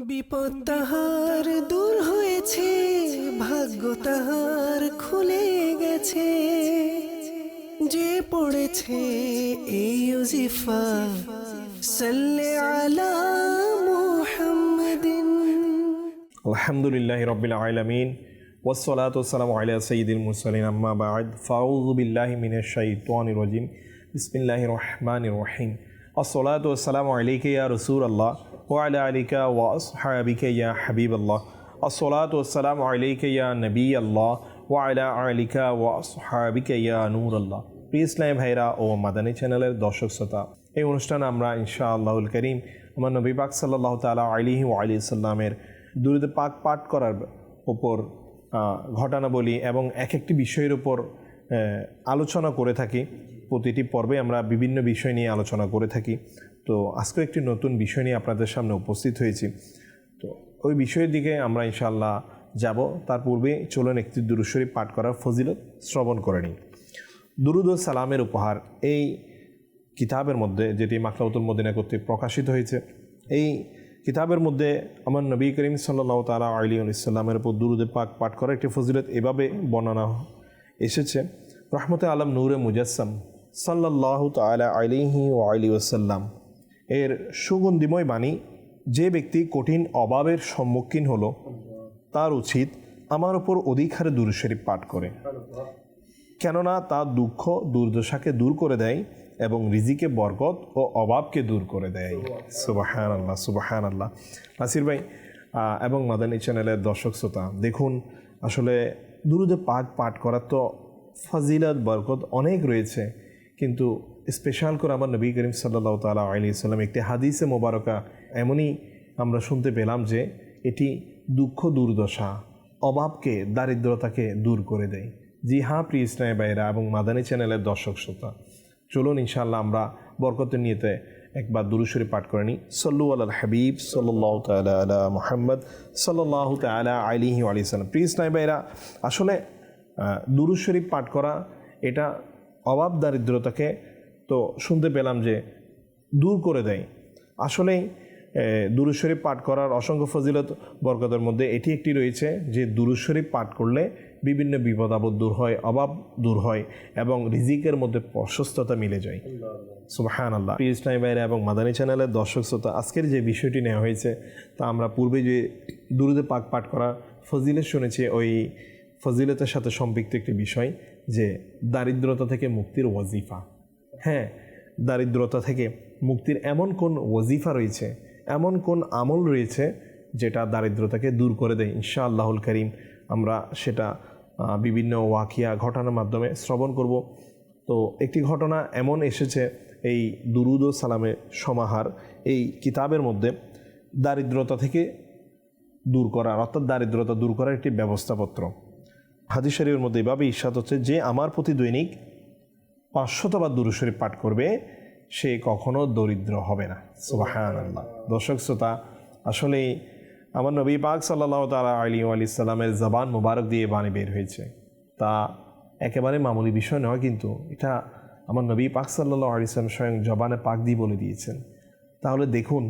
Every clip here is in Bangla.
বিপদ তাহার দূর হয়েছে, ভাগ্য তাহার খুলে গেছে। যে পড়েছে এই ইউজিফা সাল্লে আলা মুহাম্মাদিন। আলহামদুলিল্লাহ রবিল আলমিন ওসলাত ওসালাম আলিয়া সঈদুল মুসলিন আম্মা বাদ ফাউজুবিল্লাহি মিনের শাইতানির রজিম। বিসমিল্লাহ রহমান রহিম। আসসালাতু ওসালাম আলাইকা ইয়া রসুল আল্লাহ ওয়ালা আলিকা ওয়া আসহাবিকা ইয়া হাবিব আল্লাহ আসসালাতু নবী আল্লাহ ওয়ালা আলিকা ওয়া আসহাবিকা ইয়া আল্লাহ প্রিয় ইসলাম ভাইরা ও মাদানী চ্যানেলের দর্শক শ্রোতা। এই অনুষ্ঠানে আমরা ইনশা আল্লাহুল করিম আমার নবী পাক সাল্লাহ তালা আলিহি আলি সাল্লামের দুরুদে পাক পাঠ করার উপর ঘটনাবলী এবং এক একটি বিষয়ের উপর আলোচনা করে থাকি। প্রতিটি পর্বে আমরা বিভিন্ন বিষয় নিয়ে আলোচনা করে থাকি। তো আজকে একটি নতুন বিষয় নিয়ে আপনাদের সামনে উপস্থিত হয়েছি। তো ওই বিষয়ের দিকে আমরা ইনশাআল্লাহ যাব। তার পূর্বে চলুন একটি দুরুশরী পাঠ করার ফজিলত শ্রবণ করে নিই। দুরুদ সালামের উপহার এই কিতাবের মধ্যে, যেটি মাকলাউতুল মদিনা কর্তৃক প্রকাশিত হয়েছে, এই কিতাবের মধ্যে আমার নবী করিম সাল্লাহ তালা আলী ইসলামের উপর দুরুদে পাক পাঠ করার একটি ফজিলত এভাবে বর্ণনা এসেছে। রহমতে আলম নূরে মুজাসম সাল্লাহ তালা আলিহি ও আলী ওসাল্লাম এর সুগন্ধিময় বাণী, যে ব্যক্তি কঠিন অভাবের সম্মুখীন হলো, তার উচিত আমার ওপর অধিক হারে দুরুশরীফ পাঠ করে। কেননা তা দুঃখ, দুর্দশাকে দূর করে দেয় এবং রিজিকে বরকত ও অভাবকে দূর করে দেয়। সুবাহান আল্লাহ সুবাহান আল্লাহ নাসির ভাই এবং মাদানী চ্যানেলের দর্শক শ্রোতা, দেখুন, আসলে দুরুদে পাক পাঠ করার তো ফাজিলাত, বরকত অনেক রয়েছে, কিন্তু স্পেশাল করে আমার নবী করিম সাল্লাহ তালা আলী সাল্লাম একটি হাদিসে মোবারকা এমনই আমরা শুনতে পেলাম যে এটি দুঃখ দুর্দশা, অভাবকে, দারিদ্রতাকে দূর করে দেয়। জি হ্যাঁ প্রিয় ইসলামী ভাইরা এবং মাদানী চ্যানেলের দর্শক শ্রোতা, চলুন ইনশাআল্লাহ আমরা বরকতের নিয়েতে একবার দুরুশরী পাঠ করে নিই। সল্লু আল হাবিব সাল্লাহ তালা মোহাম্মদ সাল্লাহ তালা আলিহি আলি সাল্লাম। প্রিয় ইসলামী ভাইরা আসলে দুরুদ শরীফ পাঠ করা এটা অভাব দারিদ্রতাকে তো শুনতে পেলাম যে দূর করে দেয়। আসলেই দুরুদ শরীফ পাঠ করার অসংখ্য ফজিলত বরকতের মধ্যে এটি একটি রয়েছে যে দুরুদ শরীফ পাঠ করলে বিভিন্ন বিপদ আপদ দূর হয়, অভাব দূর হয় এবং রিজিকের মধ্যে প্রশস্ততা মিলে যায়। সুবাহান আল্লাহ প্রিয় ইসলামী বাইরে এবং মাদানী চ্যানেলের দর্শক শ্রোতা, আজকের যে বিষয়টি নেওয়া হয়েছে, তা আমরা পূর্বে যে দুরুদে পাক পাঠ করা ফজিলত শুনেছি, ওই ফজিলতের সাথে সম্পৃক্ত একটি বিষয় যে দারিদ্রতা থেকে মুক্তির ওয়াজিফা। হ্যাঁ দারিদ্রতা থেকে মুক্তির এমন কোন ওয়াজিফা রয়েছে, এমন কোন আমল রয়েছে যেটা দারিদ্রতাকে দূর করে দেয়? ইনশা আল্লাহুল করিম, আমরা সেটা বিভিন্ন ওয়াকিয়া ঘটনার মাধ্যমে শ্রবণ করব। তো একটি ঘটনা এমন এসেছে, এই দুরুদ সালামের সমাহার এই কিতাবের মধ্যে, দারিদ্রতা থেকে দূর করার অর্থাৎ দারিদ্রতা দূর করার একটি ব্যবস্থাপত্র। হাদিস শরীফের মধ্যে এভাবে ইস্বাদ হচ্ছে, যে আমার প্রতি দৈনিক পাঁচশতবার দুরুশরীফ পাঠ করবে, সে কখনো দরিদ্র হবে না। সুবাহান আল্লাহ দর্শক, শ্রোতা আসলেই আমার নবী পাক সাল্লাহ তালা আলী আলি সাল্লামের জবান মুবারক দিয়ে বাণী বের হয়েছে। তা একেবারে মামুলি বিষয় নয়, কিন্তু এটা আমার নবী পাক সাল্লাহ আলি সাল্লাম স্বয়ং জবানে পাক দিয়ে বলে দিয়েছেন। তাহলে দেখুন,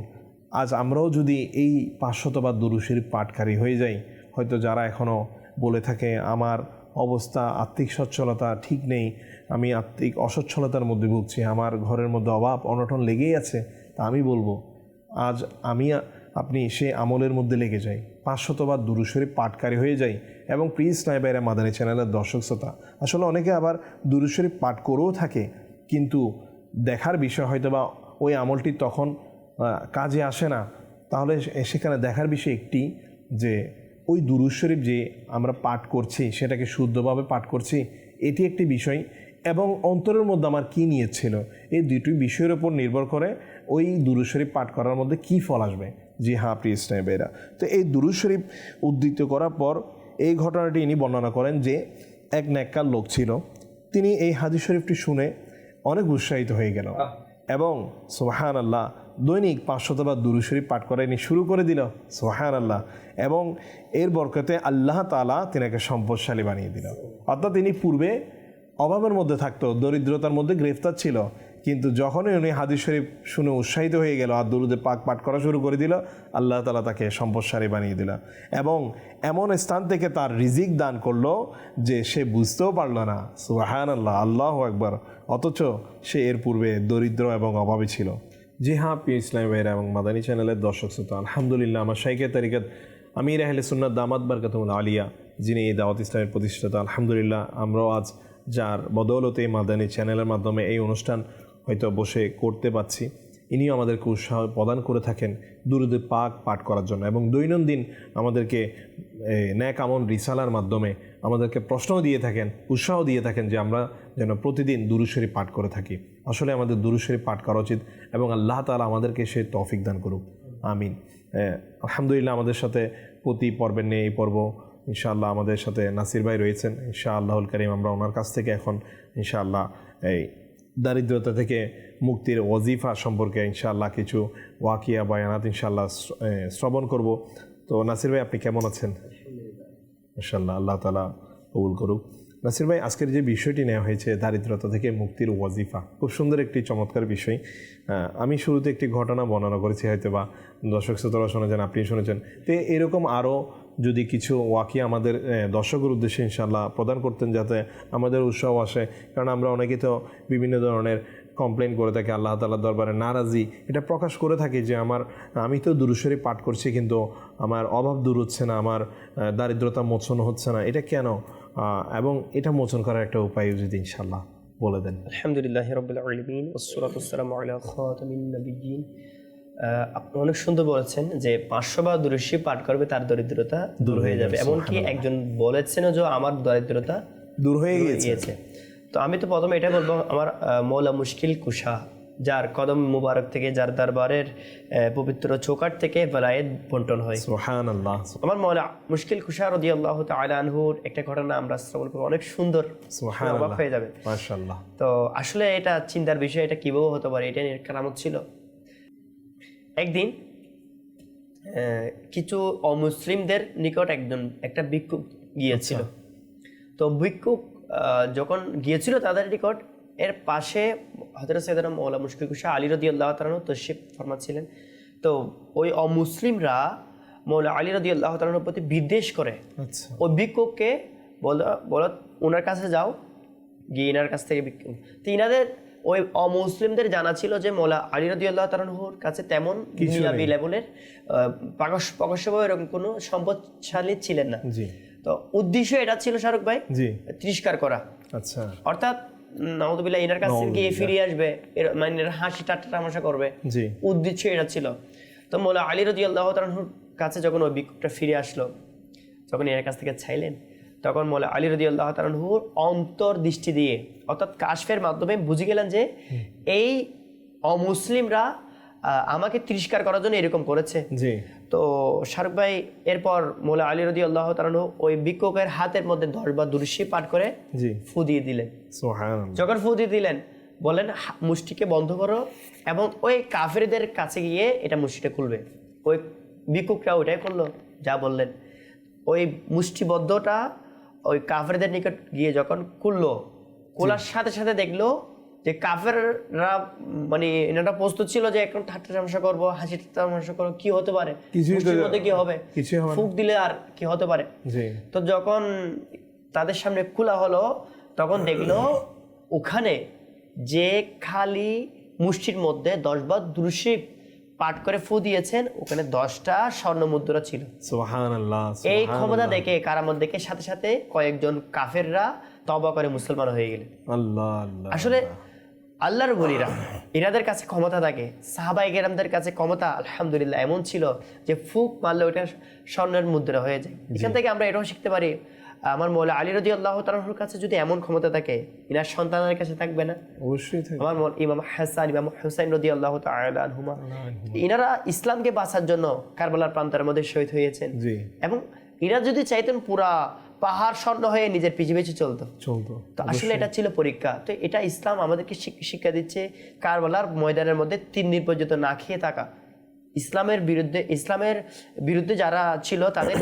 আজ আমরাও যদি এই পাঁচশতবার দুরুশরীফ পাঠকারী হয়ে যাই, হয়তো যারা এখনও বলে থাকে, আমার অবস্থা আর্থিক সচ্ছলতা ঠিক নেই আমি আত্মিক অসচ্ছলতার মধ্যে ভুগছি, আমার ঘরের মধ্যে অভাব, অনটন লেগেই আছে, তা আমি বলব। আজ আমি আপনি সে আমলের মধ্যে লেগে যাই। পাঁচশতবার দুরুশরীফ পাঠকারী হয়ে যাই এবং প্রিজ নাইবাইরা মাদানী চ্যানেলের দর্শক শ্রোতা। আসলে অনেকে আবার দুরুশরীফ পাঠ করেও থাকে, কিন্তু দেখার বিষয় হয়তো বা ওই আমলটি তখন কাজে আসে না। তাহলে সেখানে দেখার বিষয় একটি যে, ওই দুরুদ শরীফ যে আমরা পাঠ করছি, সেটাকে শুদ্ধভাবে পাঠ করছি, এটি একটি বিষয় এবং অন্তরের মধ্যে আমার কী নিয়ে ছিল এই দুটি বিষয়ের উপর নির্ভর করে ওই দুরুদ শরীফ পাঠ করার মধ্যে কী ফল আসবে? জি হ্যাঁ প্রিয় স্নেহেরা তো এই দুরুদ শরীফ উদ্ধৃত করার পর এই ঘটনাটি ইনি বর্ণনা করেন যে এক ন্যাক্কার লোক ছিল তিনি এই হাদিস শরীফটি শুনে অনেক উৎসাহিত হয়ে গেল এবং সোহান আল্লাহ দৈনিক পাঁচশতবার দুরু শরীফ পাঠ করে ইনি শুরু করে দিল সোহান আল্লাহ এবং এর বরকতে আল্লাহ তালা তিনাকে সম্পদশালী বানিয়ে দিল। অর্থাৎ তিনি পূর্বে অভাবের মধ্যে থাকতো, দরিদ্রতার মধ্যে গ্রেফতার ছিল। কিন্তু যখনই উনি হাদিস শরীফ শুনে উৎসাহিত হয়ে গেল আর দুরুদে পাক পাঠ করা শুরু করে দিল, আল্লাহ তালা তাকে সম্পদশালী বানিয়ে দিল। এবং এমন স্থান থেকে তার রিজিক দান করল যে সে বুঝতেও পারল না। সুবাহান আল্লাহ আল্লাহ একবার অথচ সে এর পূর্বে দরিদ্র এবং অভাবী ছিল। জি হ্যাঁ পি ইসলাম ভাইরা এবং মাদানী চ্যানেলের দর্শক শ্রোতা, আলহামদুলিল্লাহ আমার শাইকে তারিকাত আমির আহলে সুন্নাত দামাত বারকাতুল আলিয়া, যিনি এই দাওয়াত ইসলামের প্রতিষ্ঠাতা, আলহামদুলিল্লাহ, আমরাও আজ যার বদৌলতে এই মাদানী চ্যানেলের মাধ্যমে এই অনুষ্ঠান হয়তো বসে করতে পাচ্ছি ইনিও আমাদেরকে উৎসাহ প্রদান করে থাকেন দুরুদে পাক পাঠ করার জন্য এবং দৈনন্দিন আমাদেরকে ন্যাক আমন রিসালার মাধ্যমে আমাদেরকে প্রশ্নও দিয়ে থাকেন, উৎসাহ দিয়ে থাকেন যে আমরা যেন প্রতিদিন দুরুশ্বরী পাঠ করে থাকি। আসলে আমাদের দুরুশ্বরী পাঠ করা উচিত এবং আল্লাহ তালা আমাদেরকে সে তৌফিক দান করুক। আমিন। আলহামদুলিল্লাহ আমাদের সাথে প্রতি পর্বের নিয়ে এই পর্ব ইনশাআল্লাহ আমাদের সাথে নাসির ভাই রয়েছেন। ইনশাআল্লাহুল করিম আমরা ওনার কাছ থেকে এখন ইনশাআল্লাহ এই দারিদ্রতা থেকে মুক্তির ওয়াজিফা সম্পর্কে ইনশাআল্লাহ কিছু ওয়াকিয়া বায়ানাত ইনশাআল্লাহ শ্রবণ করব। তো নাসির ভাই আপনি কেমন আছেন? ইনশাআল্লাহ আল্লাহ তালা কবুল করুক। নাসির ভাই আজকের যে বিষয়টি নেওয়া হয়েছে দারিদ্রতা থেকে মুক্তির ওয়াজিফা খুব সুন্দর একটি চমৎকার বিষয়। আমি শুরুতে একটি ঘটনা বর্ণনা করেছি হয়তো বা দর্শক শ্রোতারা শুনেছেন আপনি শুনেছেন। তো এরকম আরও যদি কিছু ওয়াকি আমাদের দর্শকের উদ্দেশ্যে ইনশাল্লাহ প্রদান করতেন যাতে আমাদের উৎসাহ আসে। কারণ আমরা অনেকে তো বিভিন্ন ধরনের কমপ্লেন করে থাকি, আল্লাহ তালার দরবারে নারাজি। এটা প্রকাশ করে থাকি যে আমার, আমি তো দুরুশ্বরী পাঠ করছি কিন্তু আমার অভাব দূর হচ্ছে না, আমার দারিদ্রতা মোচন হচ্ছে না। এটা কেন? এবং এটা মোচন করার একটা উপায় যদি ইনশাল্লাহ বলে দেন। আলহামদুলিল্লাহ রবিল আপনি অনেক সুন্দর বলেছেন যে পাঁচশো বা দুরশি পাঠ করবে তার দরিদ্রতা দূর হয়ে যাবে। এমনকি একজন বলেছেন যে আমার দরিদ্রতা দূর হয়ে গিয়েছে। তো আমি তো প্রথমে এটা বলব আমার মৌলা মুশকিল কুশা যার কদম মুবারক থেকে যার দরবারের পবিত্র চৌকাট থেকে বেলায়েত বন্টন হয়। আমার মৌলা মুশকিল কুশা রদি আল্লাহ আনহুর একটা ঘটনা আমরা শ্রবণ করব। অনেক সুন্দর অবাক হয়ে যাবে। তো আসলে এটা চিন্তার বিষয় এটা কীভাবে হতে পারে এটা নিয়ে কারামত ছিল? একদিন কিছু অমুসলিমদের নিকট একজন একটা ভিক্ষুক গিয়েছিল। তো ভিক্ষুক যখন গিয়েছিল তাদের নিকট এর পাশে হজরত সৈদানা মৌলা মুশকিল কুশা আলী রদি আল্লাহ তালানু তশিফ ফরমাচ্ছিলেন। তো ওই অমুসলিমরা মৌলা আলী রদি আল্লাহ তালানুর প্রতি বিদ্বেষ করে। আচ্ছা। ওই ভিক্ষুককে বলো বলো ওনার কাছে যাও গিয়ে ইনার কাছ থেকে ভিক্ষু তো ইনাদের ওই অমুসলিমদের জানা ছিল যে মোলা আলী রদি আল্লাহ তালাহুর কাছে তেমন দুনিয়াবি লেভেলের প্রকাশ প্রকাশ্যভাবে এরকম কোনো সম্পদশালী ছিলেন না। জি। তো উদ্দেশ্য এটা ছিল শাহরুখ ভাই জি। তিরস্কার করা। আচ্ছা। অর্থাৎ নওয়াজবিল্লাহ ইনার কাছ গিয়ে ফিরে আসবে এর- মানে হাসি ঠাট্টা তামাশা করবে। জি। উদ্দেশ্য এটা ছিল। তো মোলা আলী রদি আল্লাহ তালাহুর কাছে যখন ওই ভিক্ষুকটা ফিরে আসলো যখন এর কাছ থেকে চাইলেন তখন মোলা আলী রদি আল্লাহ তালাহুর অন্তর দৃষ্টি দিয়ে অর্থাৎ কাশফের মাধ্যমে বুঝে গেলেন যে এই অমুসলিমরা আমাকে তিরস্কার করার জন্য এরকম করেছে। তো শাহরুখ ভাই এরপর মোলা আলী রদি আল্লাহ তালাহু ওই ভিক্ষুকের হাতের মধ্যে দশ বা দুরুশি পাঠ করে ফু দিয়ে দিলেন। যখন ফু দিয়ে দিলেন বলেন মুষ্টিকে বন্ধ করো এবং ওই কাফেরদের কাছে গিয়ে এটা মুষ্টিটা খুলবে। ওই ভিক্ষুকরা ওইটাই করল যা বললেন। ওই মুষ্টিবদ্ধটা ওই কাফেরদের নিকট গিয়ে যখন খুললো খোলার সাথে সাথে দেখল যে কাফেররা মানে এনারা প্রস্তুত ছিল যে এখন ঠাট্টা তামাশা করব হাসি তামাশা করব কি হতে পারে? কিছুই কি হবে? ফুক দিলে আর কি হতে পারে? তো যখন তাদের সামনে খোলা হলো তখন দেখল ওখানে যে খালি মুষ্টির মধ্যে দশ বার দুরুশি পাঠ করে ফু দিয়েছেন ওখানে দশটা স্বর্ণ মুদ্রা ছিল। এই ক্ষমতা দেখে কারামত দেখে সাথে সাথে কয়েকজন কাফেররা তবা করে মুসলমান হয়ে গেলেন। আল্লাহ আল্লাহ আসলে আল্লাহর বলিরা এনাদের কাছে ক্ষমতা থাকে সাহাবাই গেরামদের কাছে ক্ষমতা আলহামদুলিল্লাহ এমন ছিল যে ফুক মারলে ওটা স্বর্ণের মুদ্রা হয়ে যায়। এখান থেকে আমরা এটাও শিখতে পারি আমার মৌলা আলী রদি আল্লাহ তালাহুর কাছে যদি এমন ক্ষমতা থাকে ইনার সন্তানের কাছে থাকবে না? অবশ্যই আমার মৌল- ইমাম হাসান ইমাম হুসাইন রদি আল্লাহ আনহুমা ইনারা ইসলামকে বাঁচার জন্য কারবালার প্রান্তের মধ্যে শহীদ হয়েছেন। এবং ইরা যদি চাইতেন পুরা পাহাড় স্বর্ণ হয়ে নিজের পিছিয়ে পিছিয়ে চলতো। চলতো তো আসলে এটা ছিল পরীক্ষা। তো এটা ইসলাম আমাদেরকে শিক্ষা দিচ্ছে কারবালার ময়দানের মধ্যে তিন দিন পর্যন্ত না খেয়ে থাকা। ইসলামের বিরুদ্ধে ইসলামের বিরুদ্ধে যারা ছিল তাদের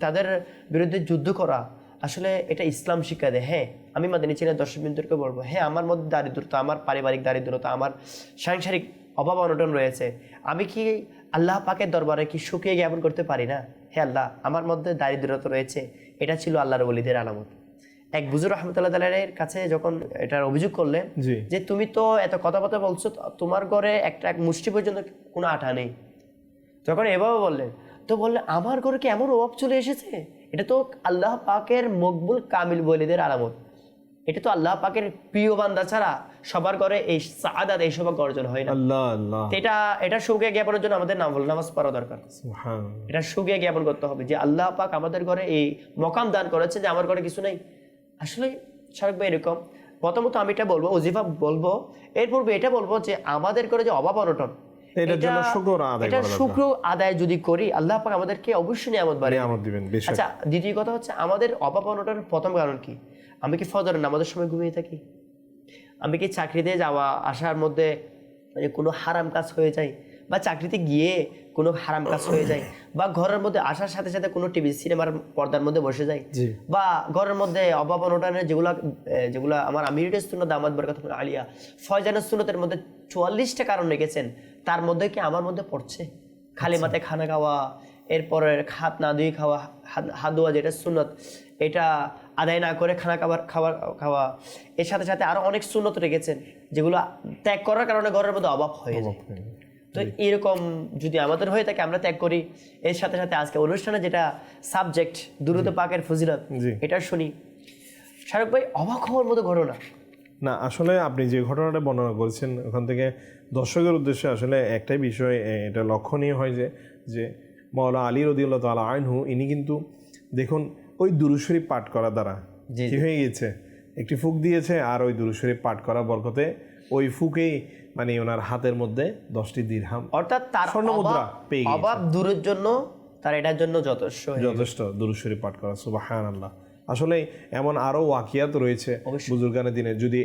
তাদের বিরুদ্ধে যুদ্ধ করা আসলে এটা ইসলাম শিক্ষা দেয়। হ্যাঁ আমি মাদিনী চীনের দর্শক বিন্দুকে বলব হ্যাঁ আমার মধ্যে দারিদ্রতা আমার পারিবারিক দারিদ্রতা আমার সাংসারিক অভাব অনটন রয়েছে। আমি কি আল্লাহ পাকের দরবারে কি শুকিয়ে জ্ঞাপন করতে পারি না? হে আল্লাহ আমার মধ্যে দারিদ্রতা রয়েছে এটা ছিল আল্লাহর বলিদের আলামত। এক বুজুর রহমতুল্লাহ তালের কাছে যখন এটার অভিযোগ করলেন যে তুমি তো এত কথাবার্তা বলছো তোমার ঘরে একটা এক মুষ্টি পর্যন্ত কোনো আঠা নেই। তখন এভাবে বললেন তো বললে আমার ঘরে কি এমন অভাব চলে এসেছে? এটা তো আল্লাহ পাকের মকবুল কামিল বলিদের আলামত। এটা তো আল্লাহ পাকের প্রিয় বান্দা ছাড়া সবার ঘরে এই সাদাত এই সৌভাগ্য অর্জন হয় না। আল্লাহ আল্লাহ। এটা এটা সুখে জ্ঞাপনের জন্য আমাদের নাম নামাজ পড়া দরকার। এটা সুখে জ্ঞাপন করতে হবে যে আল্লাহ পাক আমাদের ঘরে এই মকাম দান করেছে যে আমার ঘরে কিছু নেই। আসলে শারক ভাই এরকম প্রথমত আমি এটা বলব ওজিফা বলব। এর পূর্বে এটা বলব যে আমাদের ঘরে যে অভাব অনটন এটার জন্য শুকর আদায় এটা করা শুক্র আদায় যদি করি আল্লাহ পাক আমাদেরকে অবশ্যই নিয়ামত বাড়িয়ে নিয়ামত দিবেন আচ্ছা দ্বিতীয় কথা হচ্ছে আমাদের অভাব অনটনের প্রথম কারণ কি? আমি কি ফজরের নামাজের সময় ঘুমিয়ে থাকি? আমি কি চাকরিতে যাওয়া আসার মধ্যে মানে কোনো হারাম কাজ হয়ে যায়? বা চাকরিতে গিয়ে কোনো হারাম কাজ হয়ে যায়? বা ঘরের মধ্যে আসার সাথে সাথে কোনো টিভি সিনেমার পর্দার মধ্যে বসে যায়? বা ঘরের মধ্যে অভাব অনটনের যেগুলা যেগুলা আমার আমিরের সুন্নত দামাত বরকত আলিয়া ফয়জানের সুন্নতের মধ্যে চুয়াল্লিশটা কারণ রেখেছেন। তার মধ্যে কি আমার মধ্যে পড়ছে? খালি মাথায় খানা খাওয়া এরপরে হাত না ধুয়ে খাওয়া হাত- ধোয়া যেটা সুন্নত এটা আদায় না করে খানা খাবার খাবার খাওয়া। এর সাথে সাথে আরও অনেক সুন্নত রেখেছেন যেগুলো ত্যাগ করার কারণে ঘরের মধ্যে অভাব হয়ে যায়। তো এরকম যদি আমাদের হয়ে থাকে আমরা ত্যাগ করি। এর সাথে সাথে আজকে অনুষ্ঠানে যেটা সাবজেক্ট দুরুদ পাকের ফজিলত। এটা শুনি। শাহরুখ ভাই অবাক হওয়ার মতো ঘটনা। না আসলে আপনি যে ঘটনাটা বর্ণনা করেছেন ওখান থেকে দর্শকের উদ্দেশ্যে আসলে একটাই বিষয় এটা লক্ষণীয় হয় যে যে মৌলা আলী রদিউল্লাহ তালা আইনহু ইনি কিন্তু দেখুন ওই দুরুশরীফ পাঠ করা দ্বারা কি হয়ে গিয়েছে? একটি ফুক দিয়েছে আর ওই দুরুশরীফ পাঠ করা বরকতে ওই ফুকেই মানে ওনার হাতের মধ্যে দশটি দিরহাম অর্থাৎ তার স্বর্ণ মুদ্রা পেয়ে। অভাব দূরের জন্য তার এটার জন্য যথেষ্ট যথেষ্ট দুরুশরী পাঠ করা সুবাহান আল্লাহ আসলে এমন আরও ওয়াকিয়াত রয়েছে। বুজুর্গানের দিনে। যদি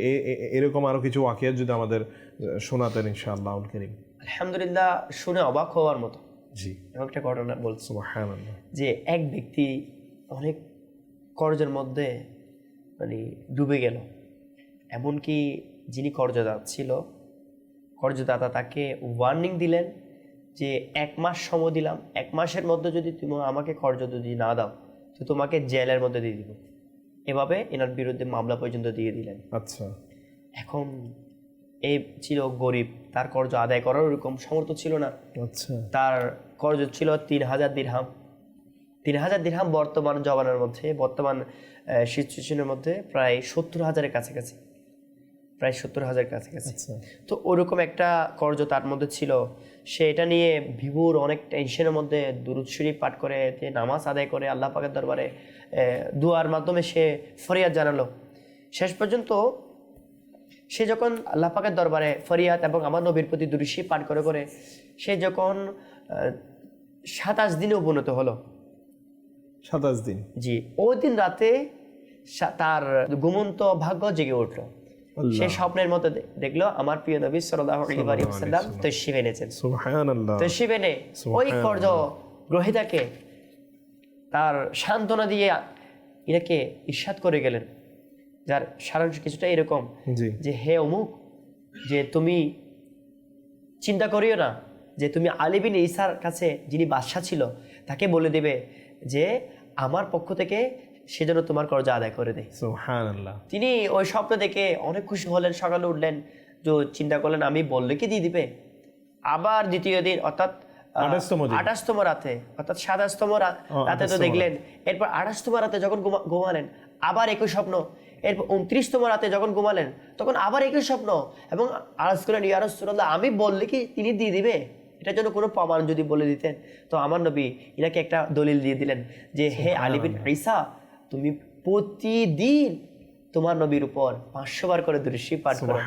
এরকম আরও কিছু ওয়াকিয়াত যদি আমাদের শোনাতেন ইনশাআল্লাহ করিম। আলহামদুলিল্লাহ শুনে অবাক হওয়ার মতো। জি। একটা ঘটনা বলছি। যে এক ব্যক্তি অনেক কর্জের মধ্যে মানে ডুবে গেল। এমনকি যিনি কর্জদাতা ছিল কর্জদাতা তাকে ওয়ার্নিং দিলেন যে এক মাস সময় দিলাম এক মাসের মধ্যে যদি তুমি আমাকে কর্জ যদি না দাও তো তোমাকে জেলের মধ্যে দিয়ে দিব। এভাবে এনার বিরুদ্ধে মামলা পর্যন্ত দিয়ে দিলেন। আচ্ছা। এখন এ ছিল গরিব তার কর্জ আদায় করার ওরকম সমর্থ ছিল না। আচ্ছা। তার কর্জ ছিল তিন হাজার দিরহাম। তিন হাজার দিরহাম বর্তমান জবানের মধ্যে বর্তমান সিচুয়েশনের মধ্যে প্রায় সত্তর হাজারের কাছাকাছি। প্রায় সত্তর হাজার কাছাকাছি। আচ্ছা। তো ওরকম একটা কর্জ তার মধ্যে ছিল। সে এটা নিয়ে ভিভুর অনেক টেনশনের মধ্যে দুরুদ শরীফ পাঠ করে যে নামাজ আদায় করে আল্লাহ পাকের দরবারে দুয়ার মাধ্যমে সে ফরিয়াদ জানালো। শেষ পর্যন্ত সে যখন আল্লাহ পাকের দরবারে ফরিয়াদ এবং আমার নবীর প্রতি দুরুশি পাঠ করে করে সে যখন সাতাশ দিনে উপনীত হলো। সাতাশ দিন। জি ওই দিন রাতে তার ঘুমন্ত ভাগ্য জেগে উঠল। সে স্বপ্নের দে- দেখল আমার প্রিয় নবী সাল্লাল্লাহু আলাইহি ওয়াসাল্লাম তশরিফ এনেছেন। সুবহান আল্লাহ তশরিফ এনে ওই কর্জ গ্রহিতাকে তার সান্ত্বনা দিয়ে ইনাকে ইরশাদ করে গেলেন। যার সারাংশ কিছুটা এরকম যে হে অমুক যে তুমি চিন্তা করিও না যে তুমি আলিবিন ইসার কাছে যিনি বাদশাহ ছিল তাকে বলে দেবে যে আমার পক্ষ থেকে সে যেন তোমার কর্জ আদায় করে দেয়। তিনি ওই স্বপ্ন দেখে অনেক খুশি হলেন সকালে উঠলেন যে চিন্তা করলেন আমি বললে কি দিয়ে দিবে? আবার দ্বিতীয় দিন অর্থাৎ আঠাশতম রাতে অর্থাৎ সাতাশতম রাতে তো দেখলেন এরপর আঠাশতম রাতে যখন ঘুমালেন আবার একই স্বপ্ন এরপর উনত্রিশতম রাতে যখন ঘুমালেন তখন আবার একই স্বপ্ন এবং আরজ করলেন ইয়ার রসুল্লাহ আমি বললে কি তিনি দিয়ে দিবে? এটার জন্য কোনো প্রমাণ যদি বলে দিতেন তো আমার নবী ইনাকে একটা দলিল দিয়ে দিলেন যে হে আলিবিন ঈসা তুমি প্রতিদিন তোমার নবীর উপর পাঁচশো বার করে দুরুশি পাঠ করো।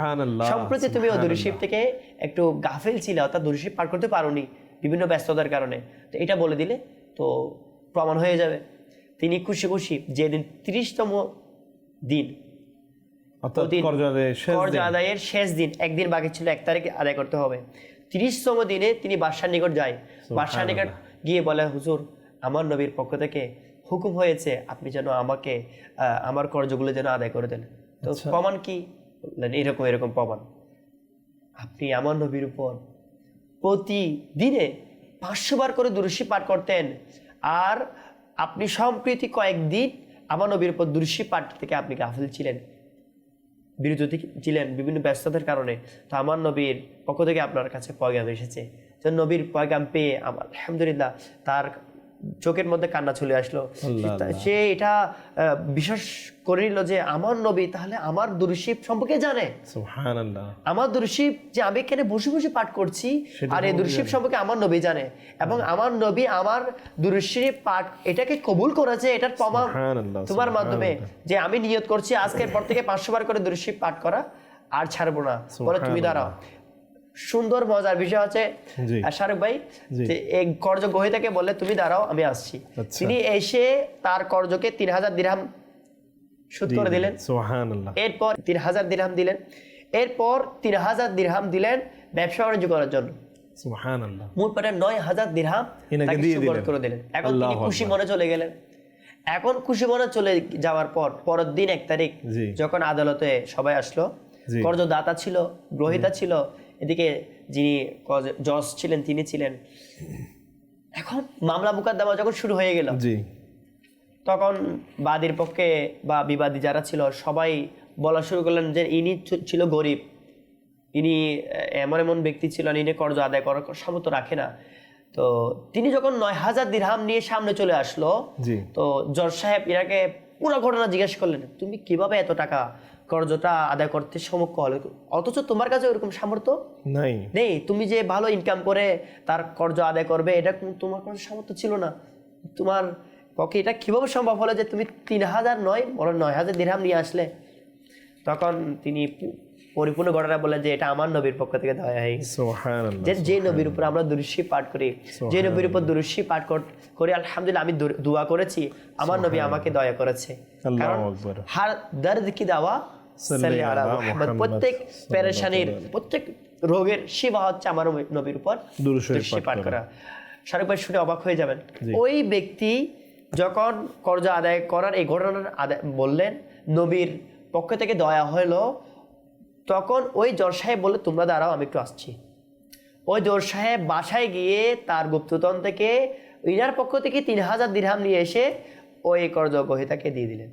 সম্প্রতি তুমি ও দুরুশিব থেকে একটু গাফেল ছিলে অর্থাৎ দুরুশিব পাঠ করতে পারোনি বিভিন্ন ব্যস্ততার কারণে। তো এটা বলে দিলে তো প্রমাণ হয়ে যাবে। তিনি খুশি খুশি যেদিন তিরিশতম দিন। আদায়ের শেষ দিন। একদিন বাকি ছিল এক তারিখে আদায় করতে হবে। তিরিশতম দিনে তিনি বাদশার নিকট যায়। বাদশার নিকট গিয়ে বলে হুজুর আমার নবীর পক্ষ থেকে হুকুম হয়েছে আপনি যেন আমাকে আমার কর্জগুলো যেন আদায় করে দেন। তো প্রমাণ কি? বললেন এরকম এরকম প্রমাণ। আপনি আমার নবীর উপর প্রতিদিনে পাঁচশো বার করে দুরুশি পাঠ করতেন আর আপনি সম্প্রীতি কয়েকদিন আমার নবীর উপর দুরুশি পাঠ থেকে আপনি গাফিল ছিলেন। বিরত ছিলেন বিভিন্ন ব্যস্ততার কারণে। তো আমার নবীর পক্ষ থেকে আপনার কাছে পয়গাম এসেছে। তো নবীর পয়গাম পেয়ে আমার আলহামদুলিল্লাহ তার চোখের মধ্যে কান্না চলে আসলো। সে এটা বিশ্বাস করে নিল যে আমার নবী তাহলে আমার দুরুশিব সম্পর্কে জানে। আমার দুরশিব যে আমি এখানে বসে বসে পাঠ করছি আর এই দুরশিব সম্পর্কে আমার নবী জানে। এবং আমার নবী আমার দুরশিব পাঠ এটাকে কবুল করেছে এটার প্রমাণ তোমার মাধ্যমে। যে আমি নিয়ত করছি আজকের পর থেকে পাঁচশো বার করে দুরশিব পাঠ করা আর ছাড়বো না। বলে তুমি দাঁড়াও। সুন্দর মজার বিষয় হচ্ছে শাহরুখ ভাই এই কর্জ গ্রহীতাকে বললে তুমি দাঁড়াও আমি আসছি। আচ্ছা। তিনি এসে তার কর্জকে তিন হাজার দিরহাম সুদ করে দিলেন। এরপর তিন হাজার দিরহাম দিলেন। এরপর তিন হাজার দিরহাম দিলেন ব্যবসা বাণিজ্য করার জন্য। মোট নয় হাজার দিরহাম। করে দিলেন। এখন তিনি খুশি মনে চলে গেলেন। এখন খুশি মনে চলে যাওয়ার পর পরের দিন এক তারিখ যখন আদালতে সবাই আসলো। কর্জদাতা ছিল গ্রহিতা ছিল এদিকে যিনি জজ ছিলেন তিনি ছিলেন। এখন মামলা মুকদ্দমা যখন শুরু হয়ে গেল জি। তখন বাদীর পক্ষে বা বিবাদী যারা ছিল সবাই বলা শুরু করলেন যে ইনি ছিল গরিব। ইনি এমন এমন ব্যক্তি ছিল ইনি কর্জ আদায় করার সামর্থ্য রাখে না। তো তিনি যখন নয় হাজার দিরহাম নিয়ে সামনে চলে আসলো তো জজ সাহেব ইনাকে পুরো ঘটনা জিজ্ঞেস করলেন তুমি কীভাবে এত টাকা কর্জটা আদায় করতে সমক্ষ হলে। অথচ তোমার কাছে ওরকম সামর্থ্য? নাই। নেই। তুমি যে ভালো ইনকাম করে তার কর্জ আদায় করবে এটা তোমার কোনো সামর্থ্য ছিল না। তোমার পক্ষে এটা কীভাবে সম্ভব হলো যে তুমি তিন হাজার নয় বরং নয় হাজার দিরহাম নিয়ে আসলে? তখন তিনি পরিপূর্ণ ঘটনা বললেন যে এটা আমার নবীর পক্ষ থেকে দেওয়া হয়ে। যে নবীর উপর আমরা দুরুশি পাঠ করি যে নবীর উপর দুরুশি পাঠ কর- আলহামদুলিল্লাহ আমি দোয়া করেছি আমার নবী আমাকে দয়া করেছে। কারণ হার দর্দ কি দাওয়া। প্রত্যেক পেরেশানির প্রত্যেক রোগের শিবা হচ্ছে আমার নবীর উপর দুরূদ পাঠ করা। শাহরুখ ভাই শুনে অবাক হয়ে যাবেন। ওই ব্যক্তি যখন কর্জ আদায় করার এই ঘটনার আদায় বললেন নবীর পক্ষ থেকে দয়া হলো তখন ওই জজ সাহেব বললে তোমরা দাঁড়াও আমি একটু আসছি। ওই জোর সাহেব বাসায় গিয়ে তার গুপ্ততন থেকে ইনার পক্ষ থেকে তিন হাজার দিরহাম নিয়ে এসে ওই কর্জ গ্রহিতাকে দিয়ে দিলেন।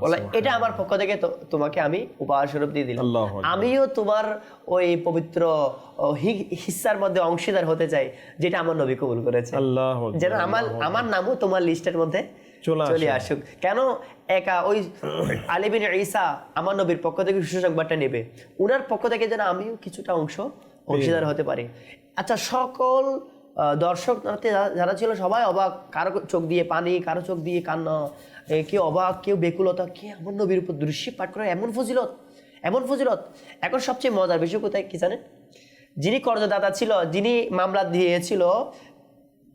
বলে এটা আমার পক্ষ থেকে তো- তোমাকে আমি উপহার স্বরূপ দিয়ে দিলাম। আমিও তোমার ওই পবিত্র ও, হি- হিস্সার মধ্যে অংশীদার হতে চাই যেটা আমার নবী কবুল করেছে। যেন আমার আমার নামও তোমার লিস্টের মধ্যে চলে আসুক। কেন একা ওই আলিবিন ঈসা আমার নবীর পক্ষ থেকে সুসংবাদটা নেবে? উনার পক্ষ থেকে যেন আমিও কিছুটা অংশ অংশীদার হতে পারি। আচ্ছা সকল দর্শক যারা- যারা ছিল সবাই অবাক। কারও চোখ দিয়ে পানি কারও চোখ দিয়ে কান্না কেউ অবাক কেউ বেকুলতা কে আমার নবীর উপর দৃশ্যি পাঠ করে? এমন ফজিলত এমন ফজিলত। এখন সবচেয়ে মজার বিষয় কোথায় কি জানেন? যিনি কর্জদাতা ছিল যিনি মামলা দিয়েছিল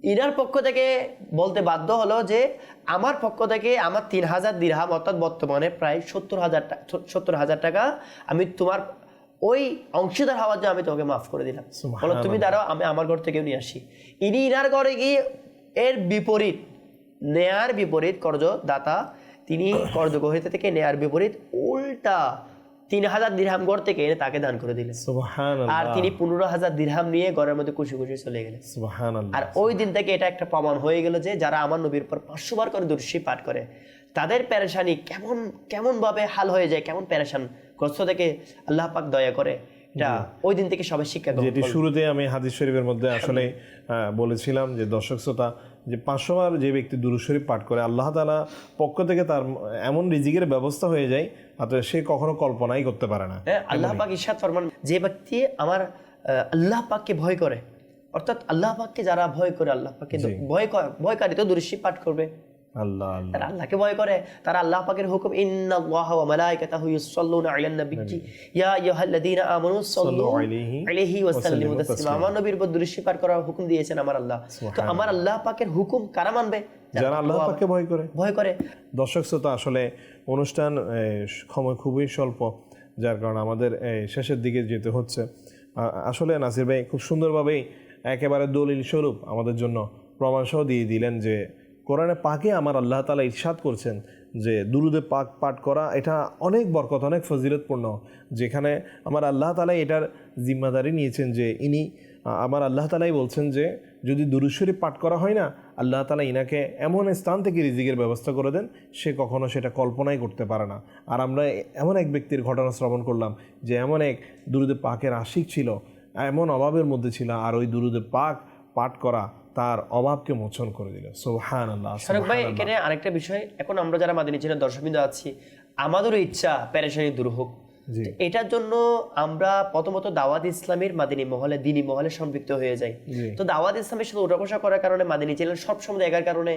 ইনার পক্ষ থেকে বলতে বাধ্য হলো যে আমার পক্ষ থেকে আমার তিন হাজার দিরহাম অর্থাৎ বর্তমানে প্রায় সত্তর হাজার সত্তর হাজার টাকা আমি তোমার ওই অংশীদার হওয়ার জন্য আমি তোমাকে মাফ করে দিলাম। বলো তুমি দাঁড়াও আমি আমার ঘর থেকেও নিয়ে আসি। ইনি ইনার ঘরে গিয়ে এর বিপরীত নেয়ার বিপরীত কর্জ দাতা তিনি কর্জ গ্রহিত থেকে নেয়ার বিপরীত উল্টা তিন হাজার দিরহাম ঘর থেকে এনে তাকে দান করে দিলেন। আর তিনি পনেরো হাজার দিরহাম নিয়ে ঘরের মধ্যে খুশি খুশি চলে গেলেন। আর ওই দিন থেকে এটা একটা প্রমাণ হয়ে গেল যে যারা আমার নবীর পর পাঁচশো বার করে দুরশি পাঠ করে তাদের প্যারেশানি কেমন কেমন ভাবে হাল হয়ে যায় কেমন প্যারেশান গ্রস্ত থেকে আল্লাহ পাক দয়া করে এটা ওই দিন থেকে সবাই শিক্ষা যেটি শুরুতে আমি হাদিস শরীফের মধ্যে আসলে বলেছিলাম যে দর্শক শ্রোতা যে পাঁচশো বার যে ব্যক্তি দুরূদ শরীফ পাঠ করে আল্লাহ তালা পক্ষ থেকে তার এমন রিজিকের ব্যবস্থা হয়ে যায় অত সে কখনো কল্পনাই করতে পারে না। হ্যাঁ আল্লাহ পাক ইরশাদ ফরমান যে ব্যক্তি আমার আল্লাহ পাককে ভয় করে অর্থাৎ আল্লাহ পাককে যারা ভয় করে আল্লাহ পাককে ভয় করে ভয়কারী তো দুরশি পাঠ করবে। আল্লাহ তারা আল্লাহকে ভয় করে। তারা আল্লাহ পাকের হুকুম ইন্নাল্লাহা ওয়া মালাইকাতাহু ইউসাল্লুনা আলান নাবিয়্যি ইয়া আইয়ুহাল্লাযীনা আমানু সাল্লু আলাইহি ওয়া সাল্লিমু তাসলিমা। আমার নবীর উপর করার হুকুম দিয়েছেন আমার আল্লাহ। তো আমার আল্লাহ পাকের হুকুম কারা মানবে? যারা আল্লাহ পাককে ভয় করে। ভয় করে। দর্শক শ্রোতা আসলে অনুষ্ঠান সময় খুবই স্বল্প যার কারণে আমাদের শেষের দিকে যেতে হচ্ছে। আসলে নাসির ভাই খুব সুন্দরভাবেই একেবারে দলিল স্বরূপ আমাদের জন্য প্রমাণসহ দিয়ে দিলেন যে কোরআনে পাকে আমার আল্লাহ তালা ইরশাদ করছেন যে দুরুদে পাক পাঠ করা, এটা অনেক বরকত, অনেক ফজিলতপূর্ণ। যেখানে আমার আল্লাহ তালা এটার জিম্মাদারি নিয়েছেন যে ইনি, আমার আল্লাহ তালাই বলছেন যে যদি দুরুশ্বরী পাঠ করা হয় না, আল্লাহ তালা ইনাকে এমন স্থান থেকে রিজিকের ব্যবস্থা করে দেন, সে কখনো সেটা কল্পনাই করতে পারে না। আর আমরা এমন এক ব্যক্তির ঘটনা শ্রবণ করলাম যে এমন এক দুরুদে পাকের আশিক ছিল, এমন অভাবের মধ্যে ছিল, আর ওই দুরুদে পাক পাঠ করা তার অভাবকে মোচন করে দিল। সোহান আল্লাহ ভাই এখানে আরেকটা বিষয় এখন আমরা যারা মাদিনী ছিলেন দর্শকবৃন্দ আছি আমাদেরও ইচ্ছা প্যারেশানি দূর হোক। এটার জন্য আমরা প্রথমত দাওয়াত ইসলামের মাদিনী মহলে দিনী মহলে সম্পৃক্ত হয়ে যাই। তো দাওয়াত ইসলামের সাথে উঠা বসা করার কারণে মাদিনী ছিলেন সব সময় দেখার কারণে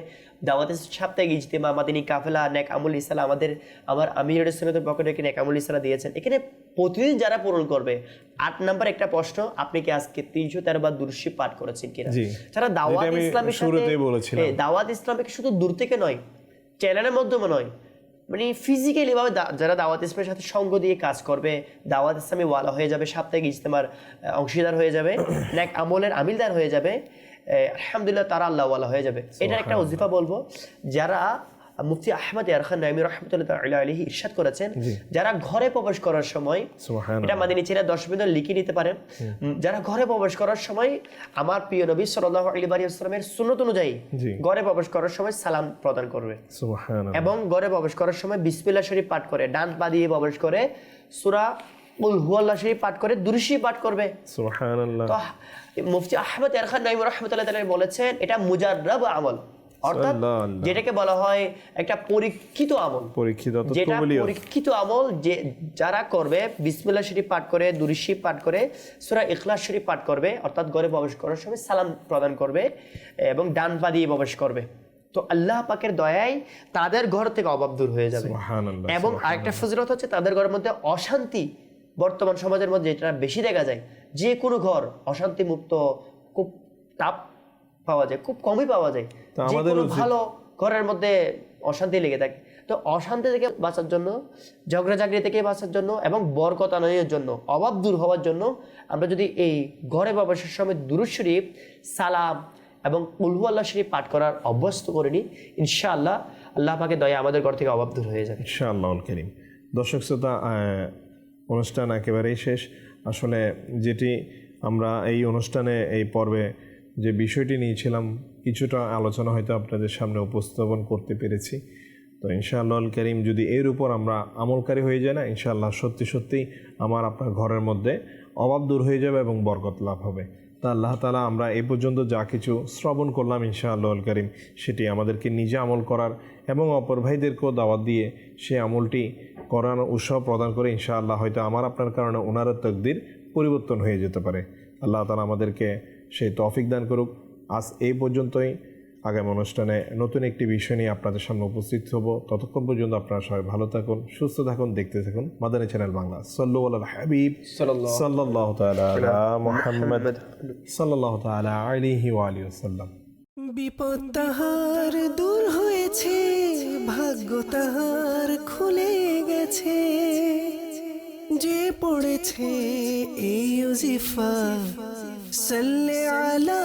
দাওয়াত সাপ্তাহিক ইজতেমা মাদিনী কাফেলা নেক আমুল ইসলাম আমাদের আমার আমির ইসলামের পক্ষ থেকে নেক আমুল ইসলাম দিয়েছেন। এখানে প্রতিদিন যারা পূরণ করবে আট নাম্বার একটা প্রশ্ন আপনি কি আজকে তিনশো তেরো বার দুরুশি পাঠ করেছেন কিনা। যারা দাওয়াত ইসলামের সাথে। হ্যাঁ, দাওয়াত ইসলামকে শুধু দূর থেকে নয় চ্যানেলের মাধ্যমে নয় মানে ফিজিক্যাল এভাবে যারা দাওয়াত ইসলামের সাথে সঙ্গ দিয়ে কাজ করবে দাওয়াত ইসলামী ওয়ালা হয়ে যাবে সাপ্তাহিক ইজতেমার অংশীদার হয়ে যাবে নেক আমলের আমিলদার হয়ে যাবে আলহামদুলিল্লাহ তারা আল্লাহওয়ালা হয়ে যাবে। এটার একটা অজিফা বলব যারা মুফতি আহমদ ইয়ারখান নাইমি রহমতুল্লাহ আলহি ইরশাদ করেছেন যারা ঘরে প্রবেশ করার সময় এটা মাদিনী ছেলে দশ মিনিট লিখে নিতে পারেন। যারা ঘরে প্রবেশ করার সময় আমার প্রিয় নবী সাল্লাহ আলী আসলামের সুন্নত অনুযায়ী ঘরে প্রবেশ করার সময় সালাম প্রদান করবে। এবং ঘরে প্রবেশ করার সময় বিসমিল্লাহ শরীফ পাঠ করে ডান পা দিয়ে প্রবেশ করে সুরা উল হুয়াল্লাহ শরীফ পাঠ করে দুরুশি পাঠ করবে। তো মুফতি আহমদ ইয়ারখান নাইম রহমতুল্লাহ বলেছেন এটা মুজাররাব আমল। অর্থাৎ। যেটাকে বলা হয় একটা পরীক্ষিত আমল। পরীক্ষিত যেটা পরীক্ষিত আমল যে যারা করবে বিসমিল্লাহ শরীফ পাঠ করে দুরিশি পাঠ করে সূরা ইখলাস শরীফ পাঠ করবে অর্থাৎ ঘরে প্রবেশ করার সময় সালাম প্রদান করবে এবং ডান পা দিয়ে প্রবেশ করবে। তো আল্লাহ পাকের দয়ায় তাদের ঘর থেকে অভাব দূর হয়ে যাবে। এবং আরেকটা ফজিলত হচ্ছে তাদের ঘরের মধ্যে অশান্তি বর্তমান সমাজের মধ্যে যেটা বেশি দেখা যায় যে কোনো ঘর অশান্তি মুক্ত খুব তাপ পাওয়া যায় খুব কমই পাওয়া যায়। তো আমাদের ভালো ঘরের মধ্যে অশান্তি লেগে থাকে। তো অশান্তি থেকে বাঁচার জন্য ঝগড়া ঝাগড়ি থেকে বাঁচার জন্য এবং বরকতানয়ের জন্য অভাব দূর হওয়ার জন্য আমরা যদি এই ঘরে প্রবেশের সময় দুরুদ শরীফ সালাম এবং উলহু আল্লাহ শরীফ পাঠ করার অভ্যস্ত করে নিই ইনশাআল্লাহ আল্লাহ পাকে দয়া আমাদের ঘর থেকে অভাব দূর হয়ে যাবে। ইনশাআল্লাহ করিম। দর্শক শ্রোতা অনুষ্ঠান একেবারেই শেষ। আসলে যেটি আমরা এই অনুষ্ঠানে এই পর্বে যে বিষয়টি নিয়েছিলাম কিছুটা আলোচনা হয়তো আপনাদের সামনে উপস্থাপন করতে পেরেছি। তো ইনশাআল্লাহ করিম যদি এর উপর আমরা আমলকারী হয়ে যায় না, ইনশাআল্লাহ সত্যি সত্যিই আমার আপনার ঘরের মধ্যে অভাব দূর হয়ে যাবে এবং বরকত লাভ হবে। তা আল্লাহ তালা আমরা এ পর্যন্ত যা কিছু শ্রবণ করলাম ইনশাআল্লাহ করিম, সেটি আমাদেরকে নিজে আমল করার এবং অপর ভাইদেরকেও দাওয়াত দিয়ে সে আমলটি করার উৎসাহ প্রদান করে ইনশাআল্লাহ হয়তো আমার আপনার কারণে ওনারও তকদির পরিবর্তন হয়ে যেতে পারে। আল্লাহ তালা আমাদেরকে সেই তফিক দান করুক। আজ এই পর্যন্তই। আগামী অনুষ্ঠানে নতুন একটি বিষয় নিয়ে আপনাদের সামনে উপস্থিত হব। ততক্ষণ পর্যন্ত আপনারা সবাই ভালো থাকুন সুস্থ থাকুন দেখতে থাকুন মাদানী চ্যানেল বাংলা। সাল্লু আল হাবিব সাল্লাহ সাল্লাহ বিপদ তাহার দূর হয়েছে ভাগ্য তাহার খুলে গেছে। যে পড়েছে এই ইউজিফা সাল্লে আলা